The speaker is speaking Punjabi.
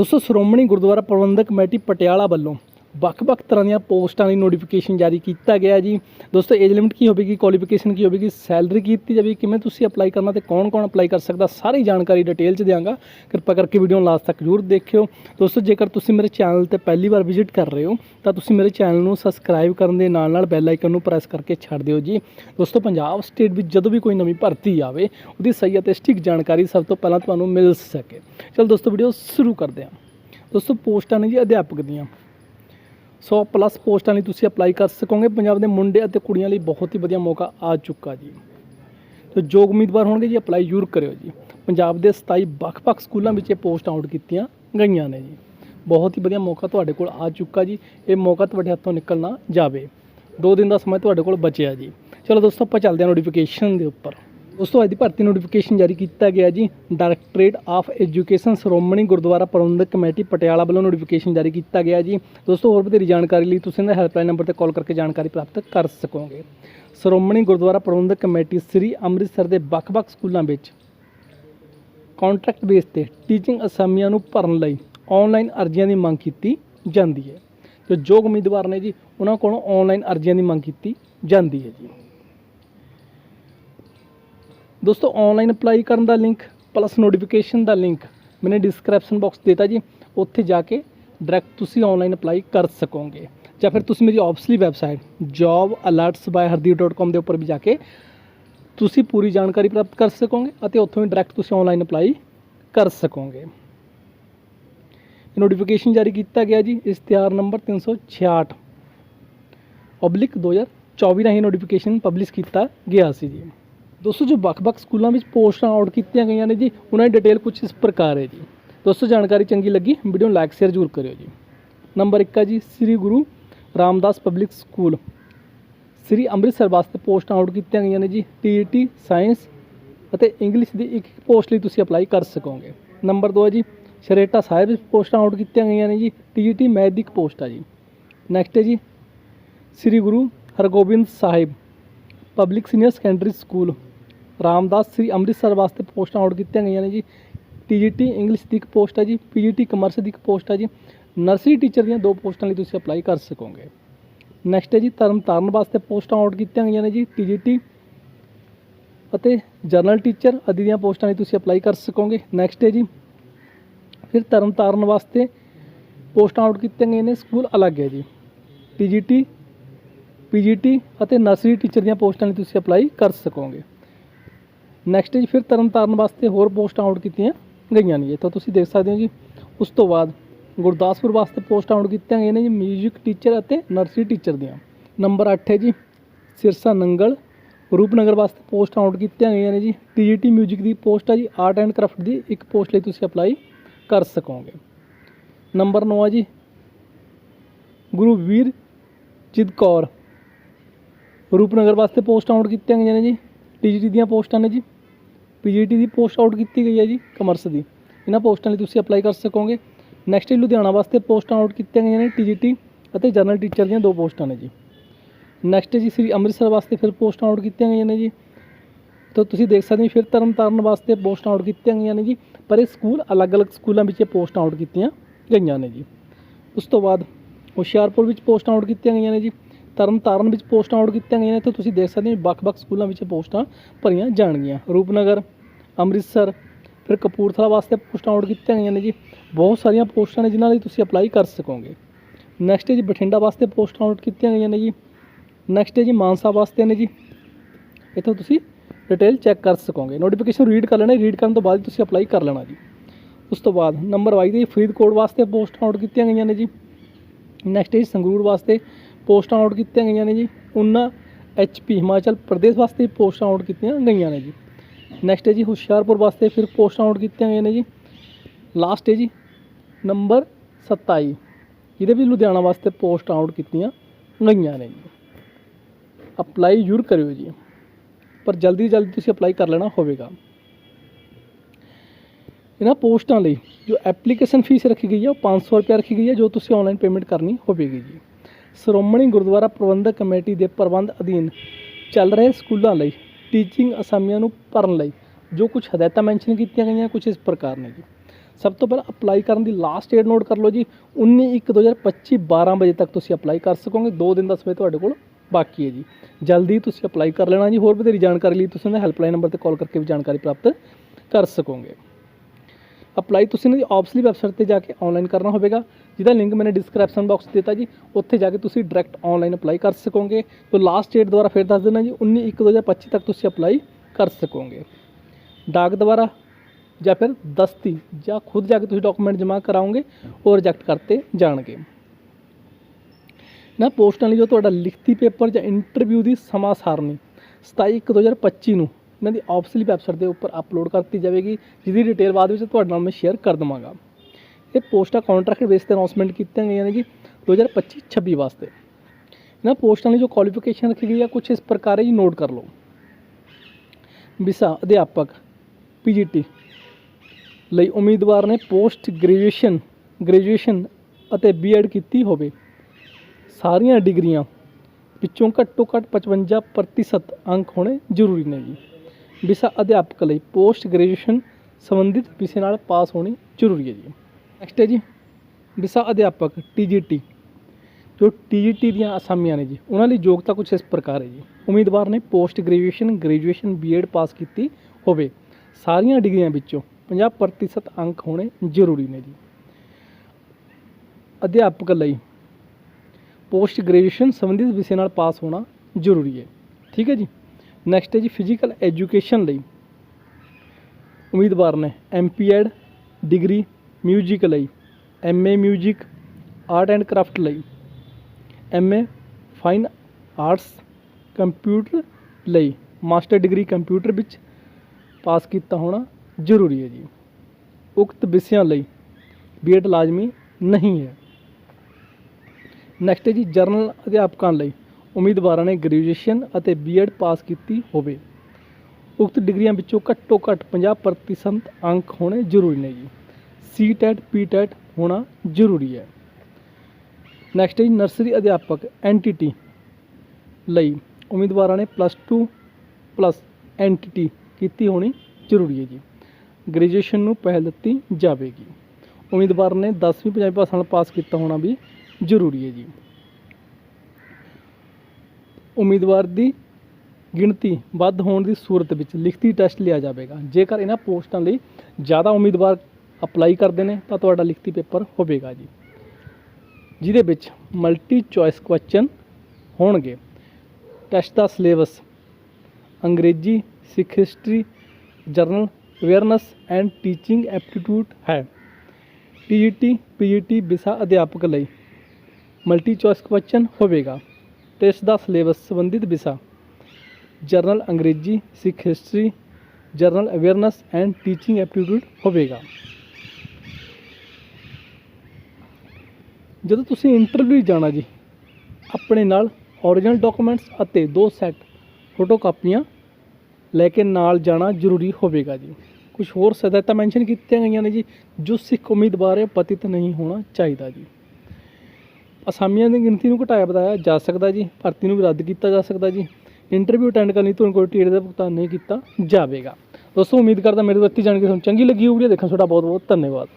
ਦੋਸਤੋ ਸ਼੍ਰੋਮਣੀ ਗੁਰਦੁਆਰਾ ਪ੍ਰਬੰਧਕ ਕਮੇਟੀ ਪਟਿਆਲਾ ਵੱਲੋਂ ਵੱਖ-ਵੱਖ ਤਰ੍ਹਾਂ ਦੀਆਂ ਪੋਸਟਾਂ ਲਈ ਨੋਟੀਫਿਕੇਸ਼ਨ ਜਾਰੀ ਕੀਤਾ ਗਿਆ ਜੀ। ਦੋਸਤੋ ਏਜ ਲਿਮਿਟ ਕੀ ਹੋਵੇਗੀ? ਕੁਆਲੀਫਿਕੇਸ਼ਨ ਕੀ ਹੋਵੇਗੀ? ਸੈਲਰੀ ਕੀ ਦਿੱਤੀ ਜਾਵੇਗੀ? ਕਿਵੇਂ ਤੁਸੀਂ ਅਪਲਾਈ ਕਰਨਾ ਤੇ ਕੌਣ-ਕੌਣ ਅਪਲਾਈ ਕਰ ਸਕਦਾ? ਸਾਰੀ ਜਾਣਕਾਰੀ ਡਿਟੇਲ 'ਚ ਦਿਆਂਗਾ। ਕਿਰਪਾ ਕਰਕੇ ਵੀਡੀਓ ਨੂੰ ਲਾਸਟ ਤੱਕ ਜ਼ਰੂਰ ਦੇਖਿਓ। ਦੋਸਤੋ, ਜੇਕਰ ਤੁਸੀਂ ਮੇਰੇ ਚੈਨਲ ਤੇ ਪਹਿਲੀ ਵਾਰ ਵਿਜ਼ਿਟ ਕਰ ਰਹੇ ਹੋ, ਤਾਂ ਤੁਸੀਂ ਮੇਰੇ ਚੈਨਲ ਨੂੰ ਸਬਸਕ੍ਰਾਈਬ ਕਰਨ ਦੇ ਨਾਲ-ਨਾਲ ਬੈਲ ਆਈਕਨ ਨੂੰ ਪ੍ਰੈਸ ਕਰਕੇ ਛੱਡ ਦਿਓ ਜੀ। ਦੋਸਤੋ, ਪੰਜਾਬ ਸਟੇਟ ਵਿੱਚ ਜਦੋਂ ਵੀ ਕੋਈ ਨਵੀਂ ਭਰਤੀ ਆਵੇ, ਉਹਦੀ ਸਹੀ ਅਤੇ ਸਟਿਕ ਜਾਣਕਾਰੀ ਸਭ ਤੋਂ ਪਹਿਲਾਂ ਤੁਹਾਨੂੰ ਮਿਲ ਸਕੇ। ਚਲੋ ਦੋਸਤੋ ਵੀਡੀਓ ਸ਼ੁਰੂ ਕਰਦੇ ਹਾਂ। ਦੋਸਤੋ, ਪੋਸਟਾਂ ਨੇ ਜੀ ਅਧਿਆਪਕ ਦੀਆਂ। 100 ਪਲੱਸ ਪੋਸਟਾਂ ਲਈ ਤੁਸੀਂ ਅਪਲਾਈ ਕਰ ਸਕੋਗੇ। ਪੰਜਾਬ ਦੇ ਮੁੰਡੇ ਅਤੇ ਕੁੜੀਆਂ ਲਈ ਬਹੁਤ ਹੀ ਵਧੀਆ ਮੌਕਾ ਆ ਚੁੱਕਾ ਜੀ। ਤੇ ਜੋ ਉਮੀਦਵਾਰ ਹੋਣਗੇ ਜੀ, ਅਪਲਾਈ ਜ਼ਰੂਰ ਕਰਿਓ ਜੀ। ਪੰਜਾਬ ਦੇ 27 ਵੱਖ-ਵੱਖ ਸਕੂਲਾਂ ਵਿੱਚ ਇਹ ਪੋਸਟ ਆਊਟ ਕੀਤੀਆਂ ਗਈਆਂ ਨੇ ਜੀ। ਬਹੁਤ ਹੀ ਵਧੀਆ ਮੌਕਾ ਤੁਹਾਡੇ ਕੋਲ ਆ ਚੁੱਕਾ ਜੀ। ਇਹ ਮੌਕਾ ਤੁਹਾਡੇ ਹੱਥੋਂ ਨਿਕਲ ਨਾ ਜਾਵੇ। ਦੋ ਦਿਨ ਦਾ ਸਮਾਂ ਤੁਹਾਡੇ ਕੋਲ ਬਚਿਆ ਜੀ। ਚਲੋ ਦੋਸਤੋ, ਆਪਾਂ ਚੱਲਦੇ ਹਾਂ ਨੋਟੀਫਿਕੇਸ਼ਨ ਦੇ ਉੱਪਰ। ਉਸ ਤੋਂ ਅੱਜ ਦੀ ਭਰਤੀ ਨੋਟੀਫਿਕੇਸ਼ਨ ਜਾਰੀ ਕੀਤਾ ਗਿਆ ਜੀ। Directorate of education Shiromani Gurdwara Prabandhak Committee Patiala ਵੱਲੋਂ ਨੋਟੀਫਿਕੇਸ਼ਨ ਜਾਰੀ ਕੀਤਾ ਗਿਆ ਜੀ। ਦੋਸਤੋ, ਹੋਰ ਵਧੇਰੀ ਜਾਣਕਾਰੀ ਲਈ ਤੁਸੀਂ ਇਹਨਾਂ ਹੈਲਪਲਾਈਨ ਨੰਬਰ ਤੇ ਕਾਲ ਕਰਕੇ ਜਾਣਕਾਰੀ ਪ੍ਰਾਪਤ ਕਰ ਸਕੋਗੇ। ਸ਼੍ਰੋਮਣੀ ਗੁਰਦੁਆਰਾ ਪ੍ਰਬੰਧਕ ਕਮੇਟੀ ਸ੍ਰੀ ਅੰਮ੍ਰਿਤਸਰ ਦੇ ਵੱਖ-ਵੱਖ ਸਕੂਲਾਂ ਵਿੱਚ ਕੰਟਰੈਕਟ ਬੇਸ ਤੇ ਟੀਚਿੰਗ ਅਸਾਮੀਆਂ ਨੂੰ ਭਰਨ ਲਈ ਆਨਲਾਈਨ ਅਰਜ਼ੀਆਂ ਦੀ ਮੰਗ ਕੀਤੀ ਜਾਂਦੀ ਹੈ। ਤੇ ਜੋ ਉਮੀਦਵਾਰ ਨੇ ਜੀ, ਉਹਨਾਂ ਕੋਲੋਂ ਆਨਲਾਈਨ ਅਰਜ਼ੀਆਂ ਦੀ ਮੰਗ ਕੀਤੀ ਜਾਂਦੀ ਹੈ ਜੀ। ਦੋਸਤੋ ਆਨਲਾਈਨ ਅਪਲਾਈ ਕਰਨ ਦਾ ਲਿੰਕ ਪਲੱਸ ਨੋਟੀਫਿਕੇਸ਼ਨ ਦਾ ਲਿੰਕ ਮੈਨੇ ਡਿਸਕ੍ਰਿਪਸ਼ਨ ਬਾਕਸ ਦਿੱਤਾ ਜੀ। ਉੱਥੇ ਜਾ ਕੇ ਡਾਇਰੈਕਟ ਤੁਸੀਂ ਆਨਲਾਈਨ ਅਪਲਾਈ ਕਰ ਸਕੋਗੇ। ਜਾਂ ਫਿਰ ਤੁਸੀਂ ਮੇਰੀ ਆਫਸਲੀ ਵੈਬਸਾਈਟ jobalertsbyhardeep.com ਦੇ ਉੱਪਰ ਵੀ ਜਾ ਕੇ ਤੁਸੀਂ ਪੂਰੀ ਜਾਣਕਾਰੀ ਪ੍ਰਾਪਤ ਕਰ ਸਕੋਗੇ ਅਤੇ ਉੱਥੋਂ ਹੀ ਡਾਇਰੈਕਟ ਤੁਸੀਂ ਆਨਲਾਈਨ ਅਪਲਾਈ ਕਰ ਸਕੋਗੇ। ਨੋਟੀਫਿਕੇਸ਼ਨ ਜਾਰੀ ਕੀਤਾ ਗਿਆ ਜੀ ਇਸ਼ਤਿਹਾਰ ਨੰਬਰ 366 ਓਬਲਿਕ 2024 ਰਾਹੀਂ ਨੋਟੀਫਿਕੇਸ਼ਨ ਪਬਲਿਸ਼ ਕੀਤਾ ਗਿਆ ਸੀ ਜੀ। ਦੋਸਤੋ, ਜੋ ਵੱਖ-ਵੱਖ ਸਕੂਲਾਂ ਵਿੱਚ ਪੋਸਟਾਂ ਆਊਟ ਕੀਤੀਆਂ ਗਈਆਂ ਨੇ ਜੀ, ਉਹਨਾਂ ਦੀ ਡਿਟੇਲ ਕੁਝ ਇਸ ਪ੍ਰਕਾਰ ਹੈ ਜੀ। ਦੋਸਤੋ, ਜਾਣਕਾਰੀ ਚੰਗੀ ਲੱਗੀ ਵੀਡੀਓ ਨੂੰ ਲਾਈਕ ਸ਼ੇਅਰ ਜ਼ਰੂਰ ਕਰਿਓ ਜੀ। ਨੰਬਰ 1 ਆ ਜੀ, ਸ੍ਰੀ ਗੁਰੂ ਰਾਮਦਾਸ ਪਬਲਿਕ ਸਕੂਲ ਸ੍ਰੀ ਅੰਮ੍ਰਿਤਸਰ ਵਾਸਤੇ ਪੋਸਟਾਂ ਆਊਟ ਕੀਤੀਆਂ ਗਈਆਂ ਨੇ ਜੀ ਟੀਈਟੀ ਸਾਇੰਸ ਅਤੇ ਇੰਗਲਿਸ਼ ਦੀ ਇੱਕ ਪੋਸਟ ਲਈ ਤੁਸੀਂ ਅਪਲਾਈ ਕਰ ਸਕੋਗੇ। ਨੰਬਰ 2 ਹੈ ਜੀ, ਸ਼ਰੇਟਾ ਸਾਹਿਬ ਵਿੱਚ ਪੋਸਟਾਂ ਆਊਟ ਕੀਤੀਆਂ ਗਈਆਂ ਨੇ ਜੀ ਟੀਈਟੀ ਮੈਥ ਦੀ ਇੱਕ ਪੋਸਟ ਆ ਜੀ। ਨੈਕਸਟ ਹੈ ਜੀ, Sri Guru Hargobind Sahib public senior secondary school Ramdas Sri Amritsar ਵਾਸਤੇ ਪੋਸਟਾਂ ਆਊਟ ਕੀਤੀਆਂ ਗਈਆਂ ਨੇ ਜੀ। ਟੀਜੀਟੀ ਇੰਗਲਿਸ਼ ਦੀ ਇੱਕ ਪੋਸਟ ਹੈ ਜੀ ਪੀਜੀਟੀ ਕਮਰਸ ਦੀ ਇੱਕ ਪੋਸਟ ਹੈ ਜੀ। ਨਰਸਰੀ ਟੀਚਰ ਦੀਆਂ ਦੋ ਪੋਸਟਾਂ ਲਈ ਤੁਸੀਂ ਅਪਲਾਈ ਕਰ ਸਕੋਗੇ। ਨੈਕਸਟ ਹੈ ਜੀ ਤਰਨ ਤਾਰਨ ਵਾਸਤੇ ਪੋਸਟਾਂ ਆਊਟ ਕੀਤੀਆਂ ਗਈਆਂ ਨੇ ਜੀ ਟੀਜੀਟੀ ਅਤੇ ਜਰਨਲ ਟੀਚਰ ਆਦਿ ਦੀਆਂ ਪੋਸਟਾਂ ਲਈ ਤੁਸੀਂ ਅਪਲਾਈ ਕਰ ਸਕੋਗੇ। ਨੈਕਸਟ ਹੈ ਜੀ, ਫਿਰ ਤਰਨ ਤਾਰਨ ਵਾਸਤੇ ਪੋਸਟਾਂ ਆਊਟ ਕੀਤੀਆਂ ਗਈਆਂ ਨੇ ਸਕੂਲ ਅਲੱਗ ਹੈ ਜੀ। ਟੀਜੀਟੀ ਪੀਜੀਟੀ ਅਤੇ ਨਰਸਰੀ ਟੀਚਰ ਦੀਆਂ ਪੋਸਟਾਂ ਲਈ ਤੁਸੀਂ ਅਪਲਾਈ ਕਰ ਸਕੋਗੇ। ਨੈਕਸਟ ਜੀ ਫਿਰ ਤਰਨਤਾਰਨ ਵਾਸਤੇ ਹੋਰ ਪੋਸਟਾਂ ਆਊਟ ਕੀਤੀਆਂ ਗਈਆਂ ਨੇ ਜੀ। ਤਾਂ ਤੁਸੀਂ ਦੇਖ ਸਕਦੇ ਹੋ ਜੀ। ਉਸ ਤੋਂ ਬਾਅਦ ਗੁਰਦਾਸਪੁਰ ਵਾਸਤੇ ਪੋਸਟ ਆਊਟ ਕੀਤੀਆਂ ਗਈਆਂ ਨੇ ਜੀ ਮਿਊਜ਼ਿਕ ਟੀਚਰ ਅਤੇ ਨਰਸਰੀ ਟੀਚਰ ਦੀਆਂ। ਨੰਬਰ 8 ਹੈ ਜੀ, ਸਿਰਸਾ ਨੰਗਲ, ਰੂਪਨਗਰ ਵਾਸਤੇ ਪੋਸਟ ਆਊਟ ਕੀਤੀਆਂ ਗਈਆਂ ਨੇ ਜੀ। ਟੀਜੀਟੀ ਮਿਊਜ਼ਿਕ ਦੀ ਪੋਸਟ ਹੈ ਜੀ ਆਰਟ ਐਂਡ ਕਰਾਫਟ ਦੀ ਇੱਕ ਪੋਸਟ ਲਈ ਤੁਸੀਂ ਅਪਲਾਈ ਕਰ ਸਕੋਗੇ। ਨੰਬਰ 9 ਹੈ ਜੀ, ਗੁਰੂ ਵੀਰ ਜਿਤ ਕੌਰ, ਰੂਪਨਗਰ ਵਾਸਤੇ ਪੋਸਟ ਆਊਟ ਕੀਤੀਆਂ ਗਈਆਂ ਨੇ ਜੀ। ਟੀਜੀਟੀ ਦੀਆਂ ਪੋਸਟਾਂ ਨੇ ਜੀ। ਪੀਜੀਟੀ ਦੀ ਪੋਸਟ ਆਊਟ ਕੀਤੀ ਗਈ ਹੈ ਜੀ ਕਮਰਸ ਦੀ। ਇਹਨਾਂ ਪੋਸਟਾਂ ਲਈ ਤੁਸੀਂ ਅਪਲਾਈ ਕਰ ਸਕੋਗੇ। ਨੈਕਸਟ ਲੁਧਿਆਣਾ ਵਾਸਤੇ ਪੋਸਟਾਂ ਆਊਟ ਕੀਤੀਆਂ ਗਈਆਂ ਨੇ ਟੀਜੀਟੀ ਅਤੇ ਜਨਰਲ ਟੀਚਰ ਦੀਆਂ ਦੋ ਪੋਸਟਾਂ ਨੇ ਜੀ। ਨੈਕਸਟ ਜੀ ਸ੍ਰੀ ਅੰਮ੍ਰਿਤਸਰ ਵਾਸਤੇ ਫਿਰ ਪੋਸਟਾਂ ਆਊਟ ਕੀਤੀਆਂ ਗਈਆਂ ਨੇ ਜੀ। ਤਾਂ ਤੁਸੀਂ ਦੇਖ ਸਕਦੇ ਹੋ ਫਿਰ ਤਰਨ ਤਾਰਨ ਵਾਸਤੇ ਪੋਸਟਾਂ ਆਊਟ ਕੀਤੀਆਂ ਗਈਆਂ ਨੇ ਜੀ। ਪਰ ਇਹ ਸਕੂਲ, ਅਲੱਗ-ਅਲੱਗ ਸਕੂਲਾਂ ਵਿੱਚ ਇਹ ਪੋਸਟਾਂ ਆਊਟ ਕੀਤੀਆਂ ਗਈਆਂ ਨੇ ਜੀ। ਉਸ ਤੋਂ ਬਾਅਦ ਹੁਸ਼ਿਆਰਪੁਰ ਵਿੱਚ ਪੋਸਟਾਂ ਆਊਟ ਕੀਤੀਆਂ ਗਈਆਂ ਨੇ ਜੀ। ਤਰਨਤਾਰਨ ਵਿੱਚ ਪੋਸਟਾਂ ਆਊਟ ਕੀਤੀਆਂ ਗਈਆਂ ਨੇ ਤਾਂ ਤੁਸੀਂ ਦੇਖ ਸਕਦੇ ਹੋ ਵੱਖ-ਵੱਖ ਸਕੂਲਾਂ ਵਿੱਚ ਪੋਸਟਾਂ ਭਰੀਆਂ ਜਾਣਗੀਆਂ। ਰੂਪਨਗਰ, ਅੰਮ੍ਰਿਤਸਰ, ਫਿਰ ਕਪੂਰਥਲਾ ਵਾਸਤੇ ਪੋਸਟਾਂ ਆਊਟ ਕੀਤੀਆਂ ਗਈਆਂ ਨੇ ਜੀ। ਬਹੁਤ ਸਾਰੀਆਂ ਪੋਸਟਾਂ ਨੇ ਜਿਨ੍ਹਾਂ ਲਈ ਤੁਸੀਂ ਅਪਲਾਈ ਕਰ ਸਕੋਗੇ। ਨੈਕਸਟ ਹੈ ਜੀ, ਬਠਿੰਡਾ ਵਾਸਤੇ ਪੋਸਟਾਂ ਆਊਟ ਕੀਤੀਆਂ ਗਈਆਂ ਨੇ ਜੀ। ਨੈਕਸਟ ਹੈ ਜੀ, ਮਾਨਸਾ ਵਾਸਤੇ ਨੇ ਜੀ। ਇੱਥੋਂ ਤੁਸੀਂ ਡਿਟੇਲ ਚੈੱਕ ਕਰ ਸਕੋਗੇ। ਨੋਟੀਫਿਕੇਸ਼ਨ ਰੀਡ ਕਰ ਲੈਣਾ ਰੀਡ ਕਰਨ ਤੋਂ ਬਾਅਦ ਤੁਸੀਂ ਅਪਲਾਈ ਕਰ ਲੈਣਾ ਜੀ। ਉਸ ਤੋਂ ਬਾਅਦ ਨੰਬਰ 22 ਦੇ ਫਰੀਦਕੋਟ ਵਾਸਤੇ ਪੋਸਟਾਂ ਆਊਟ ਕੀਤੀਆਂ ਗਈਆਂ ਨੇ ਜੀ। ਨੈਕਸਟ ਹੈ ਜੀ, ਸੰਗਰੂਰ ਵਾਸਤੇ ਪੋਸਟਾਂ ਆਊਟ ਕੀਤੀਆਂ ਗਈਆਂ ਨੇ ਜੀ। ਉਨਾ ਐਚਪੀ ਹਿਮਾਚਲ ਪ੍ਰਦੇਸ਼ ਵਾਸਤੇ ਪੋਸਟਾਂ ਆਊਟ ਕੀਤੀਆਂ ਗਈਆਂ ਨੇ ਜੀ। ਨੈਕਸਟ ਹੈ ਜੀ, ਹੁਸ਼ਿਆਰਪੁਰ ਵਾਸਤੇ ਫਿਰ ਪੋਸਟਾਂ ਆਊਟ ਕੀਤੀਆਂ ਗਈਆਂ ਨੇ ਜੀ। ਲਾਸਟ ਹੈ ਜੀ, ਨੰਬਰ 27 ਇਹਦੇ ਵੀ ਲੁਧਿਆਣਾ ਵਾਸਤੇ ਪੋਸਟ ਆਊਟ ਕੀਤੀਆਂ ਗਈਆਂ ਨੇ ਜੀ। ਅਪਲਾਈ ਜ਼ਰੂਰ ਕਰਿਓ ਜੀ। ਪਰ ਜਲਦੀ ਜਲਦੀ ਤੁਸੀਂ ਅਪਲਾਈ ਕਰ ਲੈਣਾ ਹੋਵੇਗਾ। ਇਹਨਾਂ ਪੋਸਟਾਂ ਲਈ ਜੋ ਐਪਲੀਕੇਸ਼ਨ ਫੀਸ ਰੱਖੀ ਗਈ ਹੈ ਉਹ 500 ਰੁਪਏ ਰੱਖੀ ਗਈ ਹੈ ਜੋ ਤੁਸੀਂ ਆਨਲਾਈਨ ਪੇਮੈਂਟ ਕਰਨੀ ਹੋਵੇਗੀ ਜੀ। ਸ਼੍ਰੋਮਣੀ ਗੁਰਦੁਆਰਾ ਪ੍ਰਬੰਧਕ ਕਮੇਟੀ ਦੇ ਪ੍ਰਬੰਧ ਅਧੀਨ ਚੱਲ ਰਹੇ ਸਕੂਲਾਂ ਲਈ ਟੀਚਿੰਗ ਅਸਾਮੀਆਂ ਨੂੰ ਭਰਨ ਲਈ ਜੋ ਕੁਝ ਹਦਾਇਤਾਂ ਮੈਂਸ਼ਨ ਕੀਤੀਆਂ ਗਈਆਂ ਕੁਝ ਇਸ ਪ੍ਰਕਾਰ ਨੇ ਜੀ। ਸਭ ਤੋਂ ਪਹਿਲਾਂ ਅਪਲਾਈ ਕਰਨ ਦੀ ਲਾਸਟ ਡੇਟ ਨੋਟ ਕਰ ਲਓ ਜੀ। 19 1 2025 12 ਵਜੇ ਤੱਕ ਤੁਸੀਂ ਅਪਲਾਈ ਕਰ ਸਕੋਗੇ। 2 ਦਿਨ ਦਾ ਸਮੇਂ ਤੁਹਾਡੇ ਕੋਲ ਬਾਕੀ ਹੈ ਜੀ। ਜਲਦੀ ਤੁਸੀਂ ਅਪਲਾਈ ਕਰ ਲੈਣਾ ਜੀ। ਹੋਰ ਵਧੇਰੀ ਜਾਣਕਾਰੀ ਲਈ ਤੁਸੀਂ ਇਹਨਾਂ ਹੈਲਪਲਾਈਨ ਨੰਬਰ ਤੇ ਕਾਲ ਕਰਕੇ ਵੀ ਜਾਣਕਾਰੀ ਪ੍ਰਾਪਤ ਕਰ ਸਕੋਗੇ। ਅਪਲਾਈ ਤੁਸੀਂ ਇਹਨਾਂ ਦੀ ਆਪਸਲੀ ਵੈਬਸਾਈਟ ਤੇ ਜਾ ਕੇ ਆਨਲਾਈਨ ਕਰਨਾ ਹੋਵੇਗਾ। ਜਿਹਦਾ ਲਿੰਕ ਮੈंने ਡਿਸਕ੍ਰਿਪਸ਼ਨ ਬਾਕਸ ਦਿੱਤਾ ਜੀ, ਉੱਥੇ ਜਾ ਕੇ ਤੁਸੀਂ ਡਾਇਰੈਕਟ ਆਨਲਾਈਨ ਅਪਲਾਈ ਕਰ ਸਕੋਗੇ। ਤੋਂ ਲਾਸਟ ਡੇਟ ਦੁਆਰਾ ਫਿਰ ਦੱਸ ਦੇਣਾ ਜੀ 19 1 2025 ਤੱਕ ਤੁਸੀਂ ਅਪਲਾਈ ਕਰ ਸਕੋਗੇ। ਡਾਕ ਦੁਆਰਾ ਜਾਂ ਫਿਰ ਦਸਤੀ ਜਾਂ ਖੁਦ ਜਾ ਕੇ ਤੁਸੀਂ ਡਾਕੂਮੈਂਟ ਜਮ੍ਹਾਂ ਕਰਾਓਗੇ ਉਹ ਰਿਜੈਕਟ ਕਰਤੇ ਜਾਣਗੇ। ਨਾ ਪੋਸਟਾਂ ਲਈ ਜੋ ਤੁਹਾਡਾ ਲਿਖਤੀ ਪੇਪਰ ਜਾਂ ਇੰਟਰਵਿਊ ਦੀ ਸਮਾਂ ਸਾਰਣੀ 27 ਇੱਕ 2025 ਨੂੰ ਇਹਨਾਂ ਦੀ ਆਪਸਲੀ ਵੈਬਸਾਈਟ ਦੇ ਉੱਪਰ ਅਪਲੋਡ ਕਰਤੀ ਜਾਵੇਗੀ, ਜਿਹਦੀ ਡਿਟੇਲ ਬਾਅਦ ਵਿੱਚ ਤੁਹਾਡੇ ਨਾਲ ਮੈਂ ਸ਼ੇਅਰ ਕਰ ਦਵਾਂਗਾ। ਇਹ ਪੋਸਟਾਂ ਕੰਟਰੈਕਟ ਬੇਸ ਤੇ ਅਨਾਉਂਸਮੈਂਟ ਕੀਤੀਆਂ ਗਈਆਂ ਨੇ ਜੀ 2025 26 ਵਾਸਤੇ। ਇਹਨਾਂ ਪੋਸਟਾਂ ਲਈ ਜੋ ਕੁਆਲੀਫਿਕੇਸ਼ਨ ਰੱਖੀ ਗਈ ਆ ਕੁਝ ਇਸ ਪ੍ਰਕਾਰ ਹੈ ਜੀ ਨੋਟ ਕਰ ਲਓ। ਵਿਸਾ ਅਧਿਆਪਕ ਪੀਜੀਟੀ ਲਈ ਉਮੀਦਵਾਰ ਨੇ ਪੋਸਟ ਗ੍ਰੈਜੂਏਸ਼ਨ ਗ੍ਰੈਜੂਏਸ਼ਨ ਅਤੇ ਬੀਐਡ ਕੀਤੀ ਹੋਵੇ। ਸਾਰੀਆਂ ਡਿਗਰੀਆਂ ਵਿੱਚੋਂ ਘੱਟੋ ਘੱਟ 55% ਪ੍ਰਤੀਸ਼ਤ ਅੰਕ ਹੋਣੇ ਜ਼ਰੂਰੀ ਨੇ ਜੀ। ਵਿਸਾ ਅਧਿਆਪਕ ਲਈ ਪੋਸਟ ਗ੍ਰੈਜੂਏਸ਼ਨ ਸੰਬੰਧਿਤ ਵਿਸ਼ੇ ਨਾਲ ਪਾਸ ਹੋਣੀ ਜ਼ਰੂਰੀ ਹੈ ਜੀ। ਨੈਕਸਟ ਹੈ ਜੀ, ਵਿਸਾ ਅਧਿਆਪਕ ਟੀਜੀਟੀ ਜੋ ਟੀਜੀਟੀ ਦੀਆਂ ਅਸਾਮੀਆਂ ਨੇ ਜੀ, ਉਹਨਾਂ ਲਈ ਯੋਗਤਾ ਕੁਝ ਇਸ ਪ੍ਰਕਾਰ ਹੈ ਜੀ। ਉਮੀਦਵਾਰ ਨੇ post graduation graduation BEd pass ਕੀਤੀ ਹੋਵੇ। ਸਾਰੀਆਂ ਡਿਗਰੀਆਂ ਵਿੱਚੋਂ 50% ਅੰਕ ਹੋਣੇ ਜ਼ਰੂਰੀ ਨੇ ਜੀ। ਅਧਿਆਪਕ ਲਈ ਪੋਸਟ ਗ੍ਰੈਜੂਏਸ਼ਨ ਸੰਬੰਧਿਤ ਵਿਸ਼ੇ ਨਾਲ ਪਾਸ ਹੋਣਾ ਜ਼ਰੂਰੀ ਹੈ। ਠੀਕ ਹੈ ਜੀ? ਨੈਕਸਟ ਹੈ ਜੀ ਫਿਜ਼ੀਕਲ ਐਜੂਕੇਸ਼ਨ ਲਈ। ਉਮੀਦਵਾਰ ਨੇ ਐਮਪੀਐਡ ਡਿਗਰੀ ਮਿਊਜ਼ਿਕ ਲਈ MA music art and craft ਲਈ ਐਮਏ ਫਾਈਨ ਆਰਟਸ ਕੰਪਿਊਟਰ ਲਈ ਮਾਸਟਰ ਡਿਗਰੀ ਕੰਪਿਊਟਰ ਵਿੱਚ ਪਾਸ ਕੀਤਾ ਹੋਣਾ ਜ਼ਰੂਰੀ ਹੈ ਜੀ ਉਕਤ ਵਿਸ਼ਿਆਂ ਲਈ ਬੀਐਡ ਲਾਜ਼ਮੀ ਨਹੀਂ ਹੈ ਨੈਕਸਟ ਹੈ ਜੀ ਜਰਨਲ ਅਧਿਆਪਕਾਂ ਲਈ ਉਮੀਦਵਾਰਾਂ ਨੇ ਗ੍ਰੈਜੂਏਸ਼ਨ ਅਤੇ ਬੀਐਡ ਪਾਸ ਕੀਤੀ ਹੋਵੇ ਉਕਤ ਡਿਗਰੀਆਂ ਵਿੱਚੋਂ ਘੱਟੋ ਘੱਟ 50% ਅੰਕ ਹੋਣੇ ਜ਼ਰੂਰੀ ਨੇ ਜੀ ਸੀ ਟੈਟ ਪੀ ਟੈਟ ਹੋਣਾ ਜ਼ਰੂਰੀ ਹੈ। ਨੈਕਸਟ ਹੈ ਨਰਸਰੀ ਅਧਿਆਪਕ ਐਨਟੀਟੀ ਲਈ ਉਮੀਦਵਾਰਾਂ ਨੇ ਪਲੱਸ 2 ਪਲੱਸ ਐਨਟੀਟੀ ਕੀਤੀ ਹੋਣੀ ਜ਼ਰੂਰੀ ਹੈ ਜੀ। ਗ੍ਰੈਜੂਏਸ਼ਨ ਨੂੰ ਪਹਿਲ ਦਿੱਤੀ ਜਾਵੇਗੀ। ਉਮੀਦਵਾਰ ਨੇ 10ਵੀਂ ਪੰਜਾਬੀ ਭਾਸ਼ਾ ਨਾਲ ਪਾਸ ਕੀਤਾ ਹੋਣਾ ਵੀ ਜ਼ਰੂਰੀ ਹੈ ਜੀ। ਉਮੀਦਵਾਰ ਦੀ ਗਿਣਤੀ ਵੱਧ ਹੋਣ ਦੀ ਸੂਰਤ ਵਿੱਚ ਲਿਖਤੀ ਟੈਸਟ ਲਿਆ ਜਾਵੇਗਾ। ਜੇਕਰ ਇਹਨਾਂ ਪੋਸਟਾਂ ਲਈ ਜ਼ਿਆਦਾ ਉਮੀਦਵਾਰ ਅਪਲਾਈ ਕਰਦੇ ਨੇ, ਤਾਂ ਤੁਹਾਡਾ ਲਿਖਤੀ ਪੇਪਰ ਹੋਵੇਗਾ ਜੀ। ਜਿਹਦੇ ਵਿੱਚ ਮਲਟੀ ਚੋਇਸ ਕੁਐਸਚਨ ਹੋਣਗੇ। ਟੈਸਟ ਦਾ syllabus Angrezi, Sikh history general awareness and teaching aptitude ਹੈ। ਟੀਜੀਟੀ ਪੀਜੀਟੀ ਵਿਸ਼ਾ ਅਧਿਆਪਕ ਲਈ ਮਲਟੀ ਚੋਇਸ ਕੁਐਸਚਨ ਹੋਵੇਗਾ। ਟੈਸਟ ਦਾ ਸਿਲੇਬਸ ਸੰਬੰਧਿਤ ਵਿਸ਼ਾ general Angrezi, Sikh history general awareness and teaching aptitude ਹੋਵੇਗਾ। ਜਦੋਂ ਤੁਸੀਂ ਇੰਟਰਵਿਊ ਜਾਣਾ ਜੀ, ਆਪਣੇ ਨਾਲ ਓਰੀਜਨਲ ਡਾਕੂਮੈਂਟਸ ਅਤੇ ਦੋ ਸੈੱਟ ਫੋਟੋ ਕਾਪੀਆਂ ਲੈ ਕੇ ਨਾਲ ਜਾਣਾ ਜ਼ਰੂਰੀ ਹੋਵੇਗਾ ਜੀ। ਕੁਝ ਹੋਰ ਸ਼ਦਾਇਤਾਂ ਮੈਂਸ਼ਨ ਕੀਤੀਆਂ ਗਈਆਂ ਨੇ ਜੀ, ਜੋ ਸਿੱਖ ਉਮੀਦਵਾਰ ਹੈ ਪਤਿਤ ਨਹੀਂ ਹੋਣਾ ਚਾਹੀਦਾ ਜੀ। ਅਸਾਮੀਆਂ ਦੀ ਗਿਣਤੀ ਨੂੰ ਘਟਾਇਆ ਵਧਾਇਆ ਜਾ ਸਕਦਾ ਜੀ, ਭਰਤੀ ਨੂੰ ਵੀ ਰੱਦ ਕੀਤਾ ਜਾ ਸਕਦਾ ਜੀ। ਇੰਟਰਵਿਊ ਅਟੈਂਡ ਕਰਨ ਲਈ ਤੁਹਾਨੂੰ ਕੋਈ ਟਿਕਟ ਦਾ ਭੁਗਤਾਨ ਨਹੀਂ ਕੀਤਾ ਜਾਵੇਗਾ। ਦੋਸਤੋ, ਉਮੀਦ ਕਰਦਾ ਮੇਰੇ ਵੱਤੀ ਜਾਣਕਾਰੀ ਤੁਹਾਨੂੰ ਚੰਗੀ ਲੱਗੀ ਹੋਊਗੀ। ਦੇਖਣ ਤੁਹਾਡਾ ਬਹੁਤ ਬਹੁਤ ਧੰਨਵਾਦ।